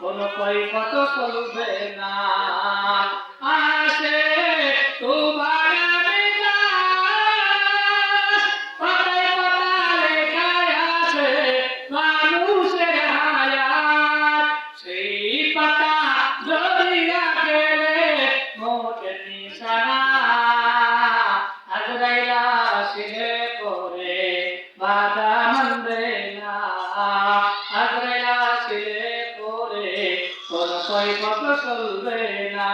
কোন কৈফত চলবে না। আসে তোমার পরে বাধা মানবে না। পরে কোন কৈফত চলবে না।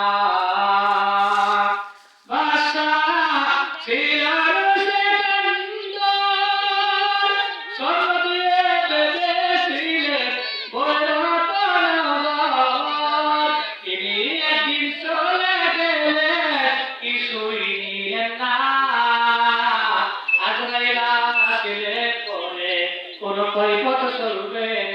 না। কোনো কৈফত চলবে